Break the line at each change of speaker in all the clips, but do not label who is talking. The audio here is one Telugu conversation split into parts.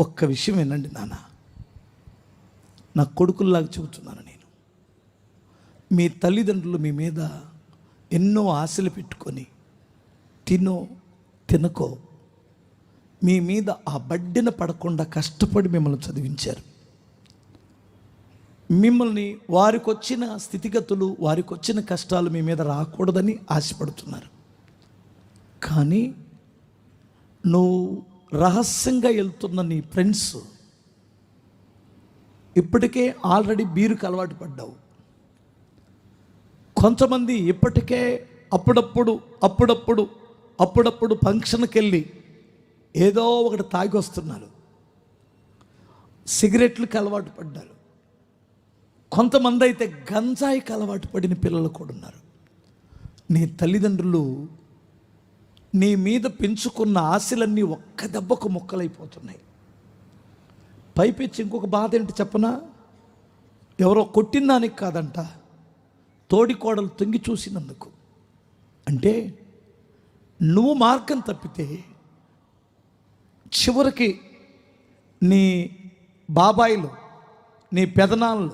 ఒక్క విషయం వినండి నాన్న. నా కొడుకుల్లాగా చెబుతున్నాను నేను. మీ తల్లిదండ్రులు మీ మీద ఎన్నో ఆశలు పెట్టుకొని తినో తినకో మీ మీద ఆ బడ్డెన పడకుండా కష్టపడి మిమ్మల్ని చదివించారు. మిమ్మల్ని వారికి వచ్చిన స్థితిగతులు వారికి వచ్చిన కష్టాలు మీ మీద రాకూడదని ఆశపడుతున్నారు. కానీ నువ్వు రహస్యంగా వెళ్తున్న నీ ఫ్రెండ్స్ ఇప్పటికే ఆల్రెడీ బీరుకు అలవాటు పడ్డావు. కొంతమంది ఇప్పటికే అప్పుడప్పుడు అప్పుడప్పుడు అప్పుడప్పుడు ఫంక్షన్కి వెళ్ళి ఏదో ఒకటి తాగి వస్తున్నారు. సిగరెట్లకు అలవాటు పడ్డారు. కొంతమంది అయితే గంజాయికి అలవాటు పడిన పిల్లలు కూడా ఉన్నారు. నీ తల్లిదండ్రులు నీ మీద పెంచుకున్న ఆశలన్నీ ఒక్క దెబ్బకు మొక్కలైపోతున్నాయి. పైపెచ్చి ఇంకొక బాధ ఏంటి చెప్పనా? ఎవరో కొట్టిన దానికి కాదంట తోడి కోడలు తొంగి చూసినందుకు. అంటే నువ్వు మార్గం తప్పితే చివరికి నీ బాబాయిలు నీ పెదనాన్నలు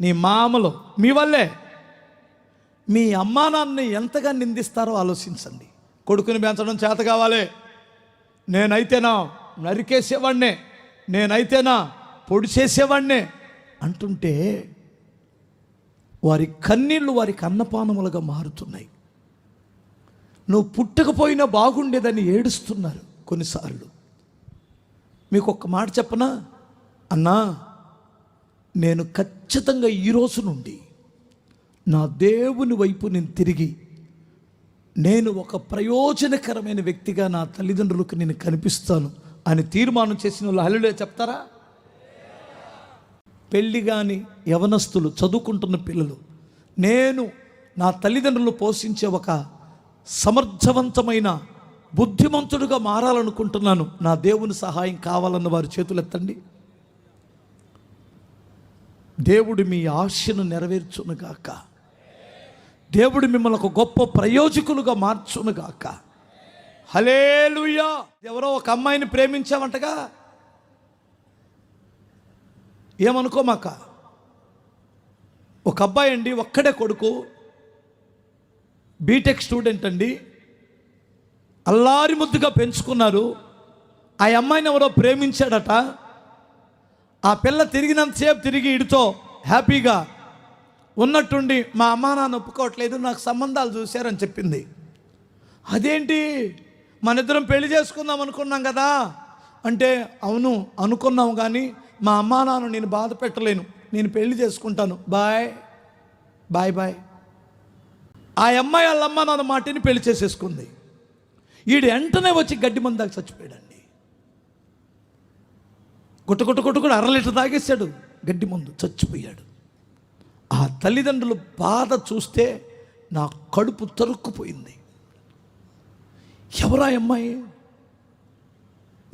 నీ మామలు మీ వల్లే. మీ అమ్మా నాన్నని ఎంతగా నిందిస్తారో ఆలోచించండి. కొడుకుని పెంచడం చేత కావాలి. నేనైతేనా నరికేసేవాడినే నేనైతేనా పొడి చేసేవాడినే అంటుంటే వారి కన్నీళ్ళు వారికి అన్నపానములుగా మారుతున్నాయి. నువ్వు పుట్టకపోయినా బాగుండేదని ఏడుస్తున్నారు కొన్నిసార్లు. మీకు ఒక్క మాట చెప్పనా? అన్నా నేను ఖచ్చితంగా ఈ రోజు నుండి నా దేవుని వైపు నేను తిరిగి నేను ఒక ప్రయోజనకరమైన వ్యక్తిగా నా తల్లిదండ్రులకు నేను కనిపిస్తాను అని తీర్మానం చేసిన వాళ్ళు హల్లుడే చెప్తారా? పెళ్ళి కాని యవనస్తులు చదువుకుంటున్న పిల్లలు నేను నా తల్లిదండ్రులు పోషించే ఒక సమర్థవంతమైన బుద్ధిమంతుడుగా మారాలనుకుంటున్నాను. నా దేవుని సహాయం కావాలన్న వారి చేతులు ఎత్తండి దేవుడు మీ ఆశను నెరవేర్చునుగాక దేవుడు మిమ్మల్ని ఒక గొప్ప ప్రయోజకులుగా మార్చునుగాక హలేలుయా ఎవరో ఒక అమ్మాయిని ప్రేమించావంటగా? ఏమనుకోమాక? ఒక అబ్బాయి అండి ఒక్కడే కొడుకు. బీటెక్ స్టూడెంట్ అండి. అల్లారి ముద్దుగా పెంచుకున్నారు. ఆ అమ్మాయిని ఎవరో ప్రేమించాడట. ఆ పిల్ల తిరిగినంతసేపు తిరిగి ఇడితో హ్యాపీగా ఉన్నట్టుండి మా అమ్మ నాన్న ఒప్పుకోవట్లేదు నాకు సంబంధాలు చూశారని చెప్పింది. అదేంటి? మన ఇద్దరం పెళ్ళి చేసుకుందాం అనుకున్నాం కదా? అంటే అవును అనుకున్నాం కానీ మా అమ్మా నాన్న నేను బాధ పెట్టలేను. నేను పెళ్ళి చేసుకుంటాను. బాయ్. Bye bye. ఆ అమ్మాయి వాళ్ళ అమ్మ నాన్న మాటిని పెళ్ళి చేసేసుకుంది. ఈడు వెంటనే వచ్చి గడ్డి మంది దాకా చచ్చిపోయాడండి. గుట్ట గుట్ట గుట్ట కూడా అర లీటర్ తాగేశాడు. గడ్డి మందు చచ్చిపోయాడు. ఆ తల్లిదండ్రులు బాధ చూస్తే నా కడుపు తరుక్కుపోయింది. ఎవరా అమ్మాయి?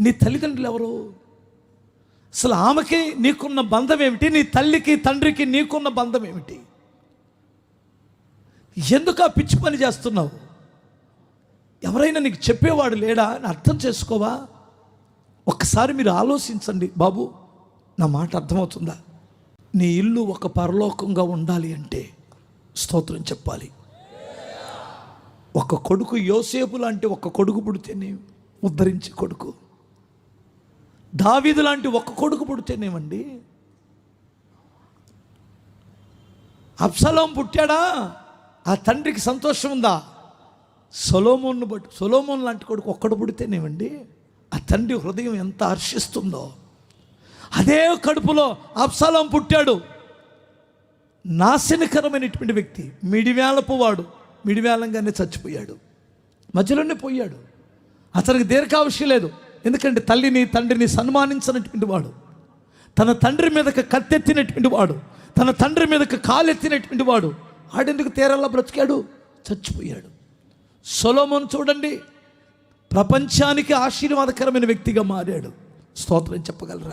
నీ తల్లిదండ్రులు ఎవరు? అసలు ఆమెకి నీకున్న బంధం ఏమిటి? నీ తల్లికి తండ్రికి నీకున్న బంధం ఏమిటి? ఎందుకు ఆ పిచ్చి పని చేస్తున్నావు? ఎవరైనా నీకు చెప్పేవాడు లేడా? అని అర్థం చేసుకోవా? ఒక్కసారి మీరు ఆలోచించండి బాబు. నా మాట అర్థమవుతుందా? నీ ఇల్లు ఒక పరలోకంగా ఉండాలి అంటే స్తోత్రం చెప్పాలి. ఒక కొడుకు యోసేపు లాంటి ఒక కొడుకు పుడితేనే ఉద్ధరించి కొడుకు. దావీదు లాంటి ఒక కొడుకు పుడితేనేమండి? అప్సలోం పుట్టాడా? ఆ తండ్రికి సంతోషం ఉందా? సొలోమోన్ను బట్టి సొలోమోన్ లాంటి కొడుకు ఒక్కడు పుడితేనేమండి? ఆ తండ్రి హృదయం ఎంత హర్షిస్తుందో. అదే కడుపులో అప్సలం పుట్టాడు. నాశనకరమైనటువంటి వ్యక్తి మిడివేలపు వాడు మిడివేలంగానే చచ్చిపోయాడు. మధ్యలోనే పోయాడు. అతనికి దీర్ఘావశ్యం లేదు. ఎందుకంటే తల్లిని తండ్రిని సన్మానించినటువంటి వాడు. తన తండ్రి మీదకి కత్తెత్తినటువంటి వాడు. తన తండ్రి మీదకి కాలెత్తినటువంటి వాడు. ఆడెందుకు తీరల్లా బ్రతికాడు? చచ్చిపోయాడు. సొలోమోన్ చూడండి. ప్రపంచానికి ఆశీర్వాదకరమైన వ్యక్తిగా మారాడు. స్తోత్రం చెప్పగలరా?